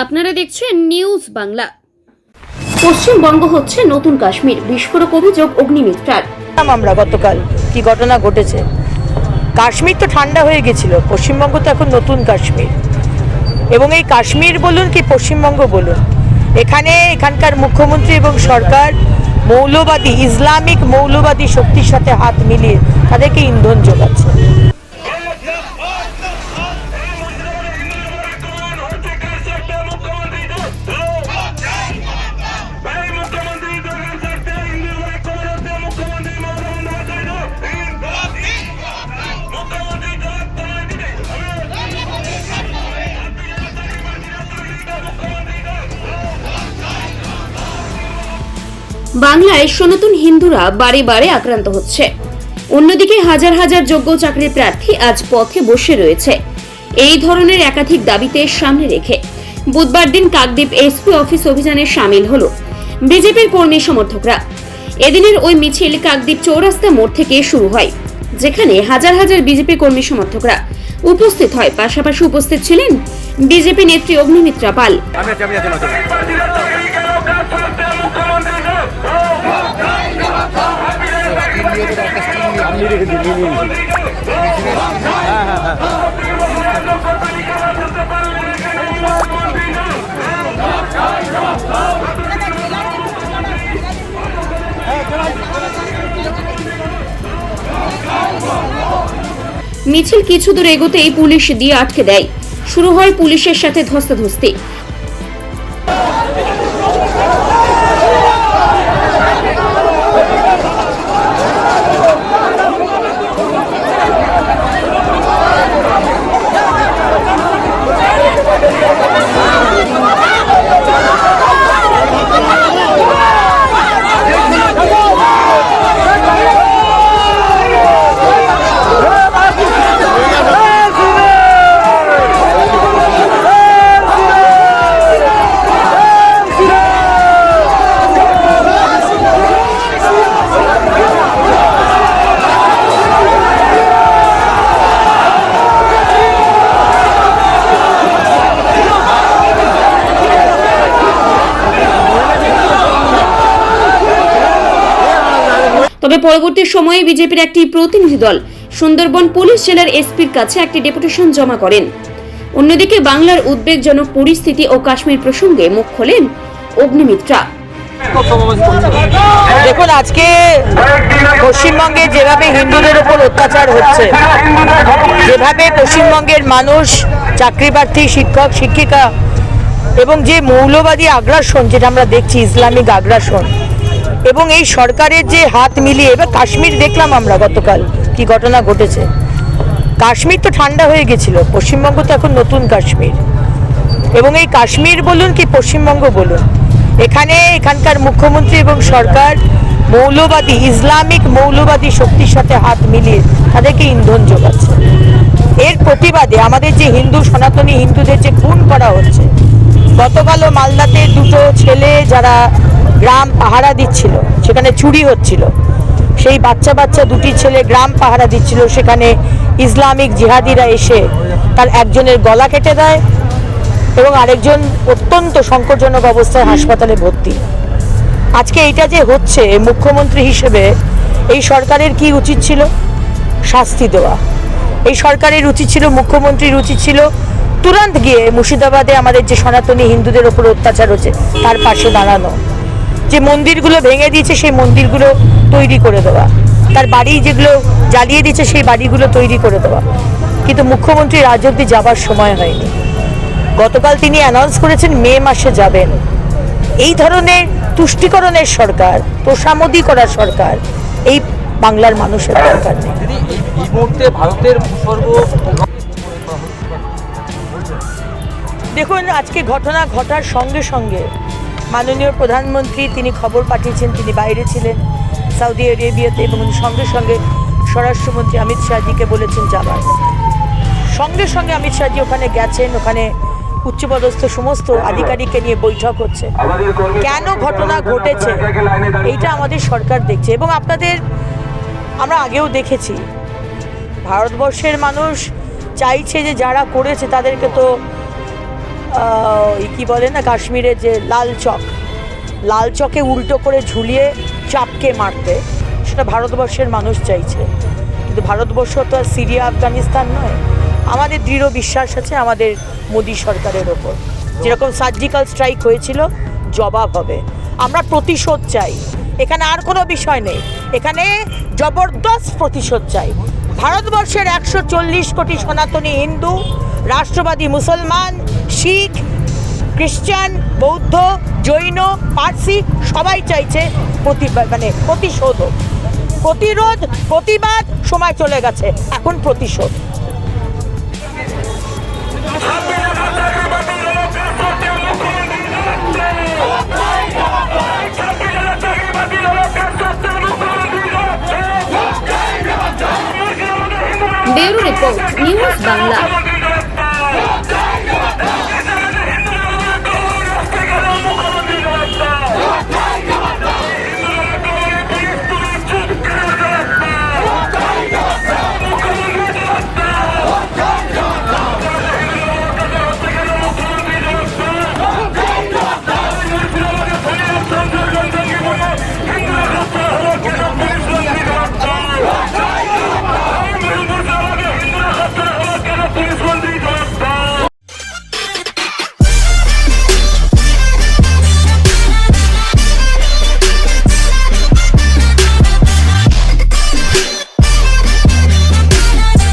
আপনারা দেখছেন নিউজ বাংলা পশ্চিমবঙ্গ হচ্ছে নতুন কাশ্মীর বিস্ফোরক অভিযোগ অগ্নিমিত্রার। আমরা গতকাল কি ঘটনা ঘটেছে? কাশ্মীর তো ঠান্ডা হয়ে গেছিল পশ্চিমবঙ্গ তো এখন নতুন কাশ্মীর। এবং এই কাশ্মীর বলুন কি পশ্চিমবঙ্গ বলুন এখানে এখানকার মুখ্যমন্ত্রী এবং সরকার মৌলবাদী ইসলামিক মৌলবাদী শক্তির সাথে হাত মিলিয়ে তাদেরকে ইন্ধন যোগাচ্ছে। বাংলায় সনাতন হিন্দুরা বারে বারে আক্রান্ত হচ্ছে। অন্যদিকে হাজার হাজার যোগ্য চাকরির প্রার্থী আজ পথে বসে রয়েছে। এই ধরনের একাধিক দাবিতে সামনে রেখে বুধবার দিন কাকদ্বীপ এসপি অফিস অভিযানে সামিল হল বিজেপির কর্মী সমর্থকরা। এদিনের ওই মিছিল কাকদ্বীপ চৌরাস্তা মোড় থেকে শুরু হয়, যেখানে হাজার হাজার বিজেপি কর্মী সমর্থকরা উপস্থিত হয়। পাশাপাশি উপস্থিত ছিলেন বিজেপি নেত্রী অগ্নিমিত্রা পাল। মিছিল কিছু দূর এগোতেই পুলিশ দিয়ে আটকে দেয়। শুরু হয় পুলিশের সাথে ধস্তাধস্তি। তবে পরবর্তী সময়ে বিজেপির একটি প্রতিনিধি দল সুন্দরবন পুলিশ জেলার এসপির কাছে একটি ডেপুটেশন জমা করেন। অন্যদিকে বাংলার উদ্বেগজনক পরিস্থিতি ও কাশ্মীর প্রসঙ্গে মুখ খোলেন অগ্নিমিত্রা। দেখুন, আজকে পশ্চিমবঙ্গে যেভাবে হিন্দুদের উপর অত্যাচার হচ্ছে, যেভাবে পশ্চিমবঙ্গের মানুষ চাকরি প্রার্থী শিক্ষক, শিক্ষিকা এবং যে মৌলবাদী আগ্রাসন, যেটা আমরা দেখছি, ইসলামিক আগ্রাসন এবং এই সরকারের যে হাত মিলিয়ে, এবার কাশ্মীর দেখলাম আমরা গতকাল, কি ঘটনা ঘটেছে। কাশ্মীর তো ঠান্ডা হয়ে গেছিল, পশ্চিমবঙ্গ তো এখন নতুন কাশ্মীর। এবং এই কাশ্মীর বলুন কি পশ্চিমবঙ্গ বলুন, এখানে এখানকার মুখ্যমন্ত্রী এবং সরকার মৌলবাদী, ইসলামিক মৌলবাদী শক্তির সাথে হাত মিলিয়ে তাদেরকে ইন্ধন যোগাচ্ছে। এর প্রতিবাদে আমাদের যে হিন্দু সনাতনী হিন্দুদের যে খুন করা হচ্ছে, গতকালও মালদাতে দুটো ছেলে যারা গ্রাম পাহারা দিচ্ছিল, সেখানে চুরি হচ্ছিল। সেই বাচ্চা বাচ্চা দুটি ছেলে গ্রাম পাহারা দিচ্ছিল, সেখানে ইসলামিক জিহাদিরা এসে তার একজনের গলা কেটে দেয় এবং আরেকজন অত্যন্ত সংকটজনক অবস্থায় হাসপাতালে ভর্তি। আজকে এইটা যে হচ্ছে মুখ্যমন্ত্রী হিসেবে এই সরকারের কি উচিত ছিল? শাস্তি দেওয়া। এই সরকারের উচিত ছিল, মুখ্যমন্ত্রীর উচিত ছিল তুরন্ত গিয়ে মুর্শিদাবাদে আমাদের যে সনাতনী হিন্দুদের ওপর অত্যাচার হচ্ছে, তার পাশে দাঁড়ানো। যে মন্দিরগুলো ভেঙে দিয়েছে সেই মন্দিরগুলো তৈরি করে দেওয়া। তার বাড়ি যেগুলো জ্বালিয়ে দিয়েছে সেই বাড়িগুলো তৈরি করে দেওয়া। কিন্তু মুখ্যমন্ত্রী রাজ অব্দি যাবার সময় হয়নি। গতকাল তিনি অ্যানাউন্স করেছেন মে মাসে যাবেন। এই ধরনের তুষ্টিকরণের সরকার তোষামদি করার সরকার এই বাংলার মানুষের দরকার নেই। এই- এই মুহূর্তে ভারতের ভূস্বর্গ দেখুন আজকে ঘটনা ঘটার সঙ্গে সঙ্গে মাননীয় প্রধানমন্ত্রী, তিনি খবর পাঠিয়েছেন, তিনি বাইরে ছিলেন সৌদি আরেবিয়াতে এবং সঙ্গে সঙ্গে স্বরাষ্ট্রমন্ত্রী অমিত শাহজিকে বলেছেন যাবার। সঙ্গে সঙ্গে অমিত শাহজি ওখানে গেছেন, ওখানে উচ্চপদস্থ সমস্ত আধিকারিককে নিয়ে বৈঠক হচ্ছে। কেন ঘটনা ঘটেছে? এইটা আমাদের সরকার দেখছে এবং আপনাদের আমরা আগেও দেখেছি। ভারতবর্ষের মানুষ চাইছে যে যারা করেছে তাদেরকে তো কি বলে না কাশ্মীরে যে লাল চক, লাল চকে উল্টো করে ঝুলিয়ে চাপকে মারতে, সেটা ভারতবর্ষের মানুষ চাইছে। কিন্তু ভারতবর্ষ তো আর সিরিয়া, আফগানিস্তান নয়, আমাদের দৃঢ় বিশ্বাস আছে আমাদের মোদী সরকারের ওপর। যেরকম সার্জিক্যাল স্ট্রাইক হয়েছিল, জবাব হবে। আমরা প্রতিশোধ চাই। এখানে আর কোনো বিষয় নেই। এখানে জবরদস্ত প্রতিশোধ চাই। ভারতবর্ষের একশো চল্লিশ কোটি সনাতনী হিন্দু, রাষ্ট্রবাদী মুসলমান শিখ খ্রিস্টান বৌদ্ধ, জৈন, পার্সি, সবাই চাইছে প্রতি মানে প্রতিশোধ। প্রতিরোধ, প্রতিবাদ, সময় চলে গেছে। এখন প্রতিশোধ। Report, news Bangla.